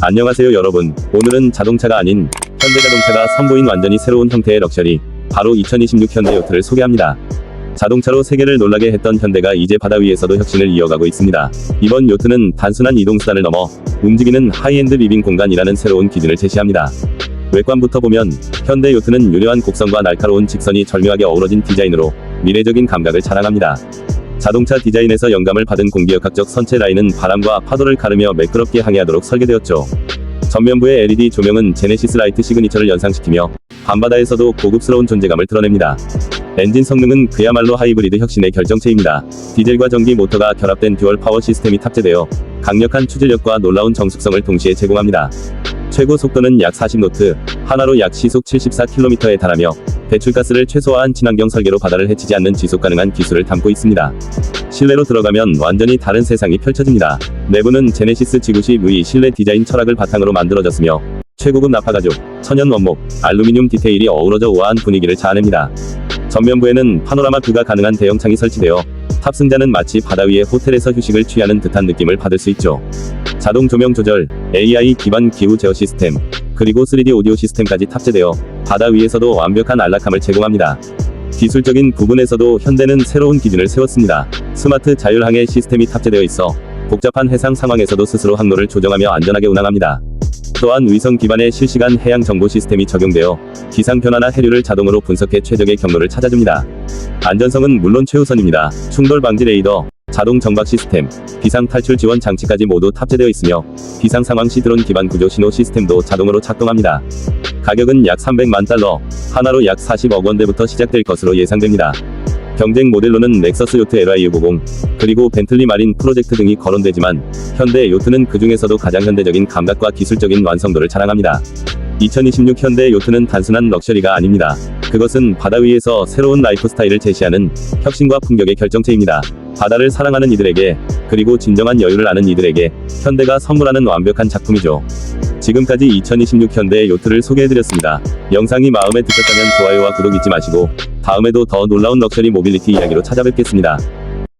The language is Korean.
안녕하세요 여러분. 오늘은 자동차가 아닌 현대자동차가 선보인 완전히 새로운 형태의 럭셔리 바로 2026 현대 요트를 소개합니다. 자동차로 세계를 놀라게 했던 현대가 이제 바다 위에서도 혁신을 이어가고 있습니다. 이번 요트는 단순한 이동수단을 넘어 움직이는 하이엔드 리빙 공간이라는 새로운 기준을 제시합니다. 외관부터 보면 현대 요트는 유려한 곡선과 날카로운 직선이 절묘하게 어우러진 디자인으로 미래적인 감각을 자랑합니다. 자동차 디자인에서 영감을 받은 공기역학적 선체 라인은 바람과 파도를 가르며 매끄럽게 항해하도록 설계되었죠. 전면부의 LED 조명은 제네시스 라이트 시그니처를 연상시키며 밤바다에서도 고급스러운 존재감을 드러냅니다. 엔진 성능은 그야말로 하이브리드 혁신의 결정체입니다. 디젤과 전기 모터가 결합된 듀얼 파워 시스템이 탑재되어 강력한 추진력과 놀라운 정숙성을 동시에 제공합니다. 최고 속도는 약 40노트, 하나로 약 시속 74km에 달하며 배출가스를 최소화한 친환경 설계로 바다를 해치지 않는 지속 가능한 기술을 담고 있습니다. 실내로 들어가면 완전히 다른 세상이 펼쳐집니다. 내부는 제네시스 지구시 V 실내 디자인 철학을 바탕으로 만들어졌으며 최고급 나파 가죽, 천연 원목, 알루미늄 디테일이 어우러져 우아한 분위기를 자아냅니다. 전면부에는 파노라마 뷰가 가능한 대형 창이 설치되어 탑승자는 마치 바다 위의 호텔에서 휴식을 취하는 듯한 느낌을 받을 수 있죠. 자동 조명 조절, AI 기반 기후 제어 시스템, 그리고 3D 오디오 시스템까지 탑재되어 바다 위에서도 완벽한 안락함을 제공합니다. 기술적인 부분에서도 현대는 새로운 기준을 세웠습니다. 스마트 자율항해 시스템이 탑재되어 있어 복잡한 해상 상황에서도 스스로 항로를 조정하며 안전하게 운항합니다. 또한 위성 기반의 실시간 해양 정보 시스템이 적용되어 기상 변화나 해류를 자동으로 분석해 최적의 경로를 찾아줍니다. 안전성은 물론 최우선입니다. 충돌 방지 레이더, 자동 정박 시스템, 비상 탈출 지원 장치까지 모두 탑재되어 있으며 비상 상황 시 드론 기반 구조 신호 시스템도 자동으로 작동합니다. 가격은 약 300만 달러, 하나로 약 40억 원대부터 시작될 것으로 예상됩니다. 경쟁 모델로는 넥서스 요트 LI650, 그리고 벤틀리 마린 프로젝트 등이 거론되지만 현대 요트는 그 중에서도 가장 현대적인 감각과 기술적인 완성도를 자랑합니다. 2026 현대 요트는 단순한 럭셔리가 아닙니다. 그것은 바다 위에서 새로운 라이프 스타일을 제시하는 혁신과 품격의 결정체입니다. 바다를 사랑하는 이들에게, 그리고 진정한 여유를 아는 이들에게 현대가 선물하는 완벽한 작품이죠. 지금까지 2026 현대 요트를 소개해드렸습니다. 영상이 마음에 드셨다면 좋아요와 구독 잊지 마시고 다음에도 더 놀라운 럭셔리 모빌리티 이야기로 찾아뵙겠습니다.